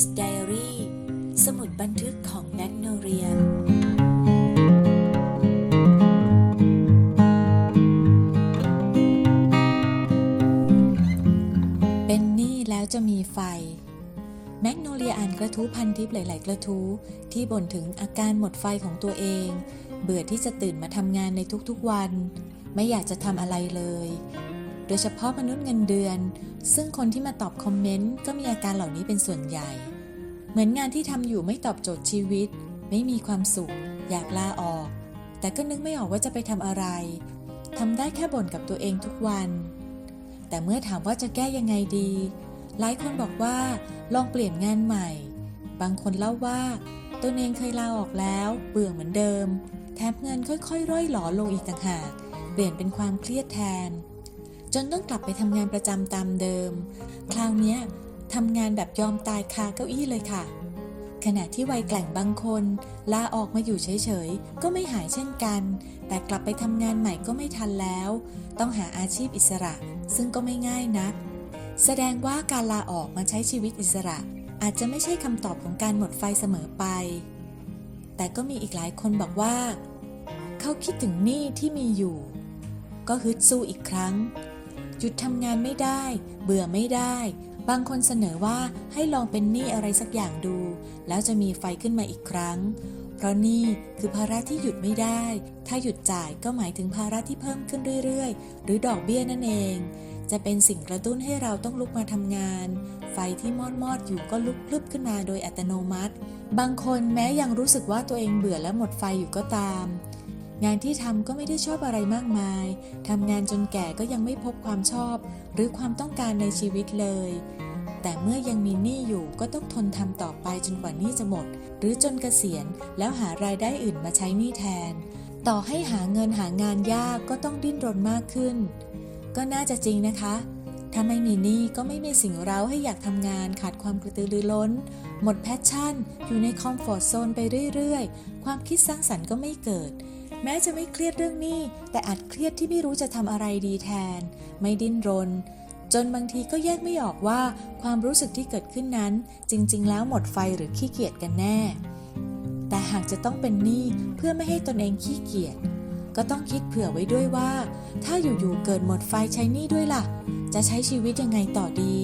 Nurse Diary สมุดบันทึกของแมกโนเรียเป็นหนี้แล้วจะมีไฟ แมกโนเลียอ่านกระทู้พันทิปหลาย ๆ กระทู้ที่บ่นถึงอาการหมดไฟของตัวเอง เบื่อที่จะตื่นมาทำงานในทุก ๆ วัน ไม่อยากจะทำอะไรเลย โดยเฉพาะมนุษย์เงินเดือน ซึ่งคนที่มาตอบคอมเมนต์ก็มีอาการเหล่านี้เป็นส่วนใหญ่ เหมือนงานที่ทำอยู่ไม่ตอบโจทย์ชีวิต ไม่มีความสุข อยากลาออก แต่ก็นึกไม่ออกว่าจะไปทำอะไรทำได้แค่บ่นกับตัวเองทุกวัน แต่เมื่อถามว่าจะแก้ยังไงดี หลายคนบอกว่าลองเปลี่ยนงานใหม่ บางคนเล่าว่าตัวเองเคยลาออกแล้ว เบื่อเหมือนเดิม แถมเงินค่อยๆ ร่อยหลอลงอีกต่างหาก เปลี่ยนเป็นความเครียดแทน จนต้องกลับไปทำงานประจำตามเดิม คราวนี้ทำงานแบบยอมตายคาเก้าอี้เลยค่ะ ขณะที่วัยแกล่งบางคน ลาออกมาอยู่เฉยๆ ก็ไม่หายเช่นกัน แต่กลับไปทำงานใหม่ก็ไม่ทันแล้ว ต้องหาอาชีพอิสระ ซึ่งก็ไม่ง่ายนัก แสดงว่าการลาออกมาใช้ชีวิตอิสระ อาจจะไม่ใช่คำตอบของการหมดไฟเสมอไป แต่ก็มีอีกหลายคนบอกว่า เขาคิดถึงหนี้ที่มีอยู่ ก็ฮึดสู้อีกครั้ง หยุดทำงานไม่ได้ เบื่อไม่ได้ บางคนเสนอว่าให้ลองเป็นหนี้อะไรสักอย่างดู แล้วจะมีไฟขึ้นมาอีกครั้ง เพราะหนี่คือภาระที่หยุดไม่ได้ ถ้าหยุดจ่ายก็หมายถึงภาระที่เพิ่มขึ้นเรื่อยๆ หรือดอกเบี้ยนั่นเอง จะเป็นสิ่งกระตุ้นให้เราต้องลุกมาทำงาน ไฟที่มอดมอดอยู่ก็ลุกพลึบขึ้นมาโดยอัตโนมัติ บางคนแม้ยังรู้สึกว่าตัวเองเบื่อและหมดไฟอยู่ก็ตาม งานที่ทำก็ไม่ได้ชอบอะไรมากมาย ทำงานจนแก่ก็ยังไม่พบความชอบ หรือความต้องการในชีวิตเลย แต่เมื่อยังมีหนี้อยู่ก็ต้องทนทำต่อไปจนกว่าหนี้จะหมด หรือจนเกษียณแล้วหารายได้อื่นมาใช้หนี้แทน ต่อให้หาเงินหางานยากก็ต้องดิ้นรนมากขึ้น ก็น่าจะจริงนะคะ ถ้าไม่มีหนี้ก็ไม่มีสิ่งเร้าให้อยากทำงานขาดความกระตือรือร้น หมดแพชชั่น อยู่ในคอมฟอร์ทโซนไปเรื่อยๆ ความคิดสร้างสรรค์ก็ไม่เกิด แม้จะไม่เครียดเรื่องหนี้ แต่อาจเครียดที่ไม่รู้จะทำอะไรดีแทน ไม่ดิ้นรน จนบางทีก็แยกไม่ออกว่าความรู้สึกที่เกิดขึ้นนั้น จริง ๆ แล้วหมดไฟหรือขี้เกียจกันแน่ แต่หากจะต้องเป็นหนี้เพื่อไม่ให้ตนเองขี้เกียจก็ต้องคิดเผื่อไว้ด้วยว่า ถ้าอยู่ๆเกิดหมดไฟใช้หนี้ด้วยล่ะ จะใช้ชีวิตยังไงต่อดี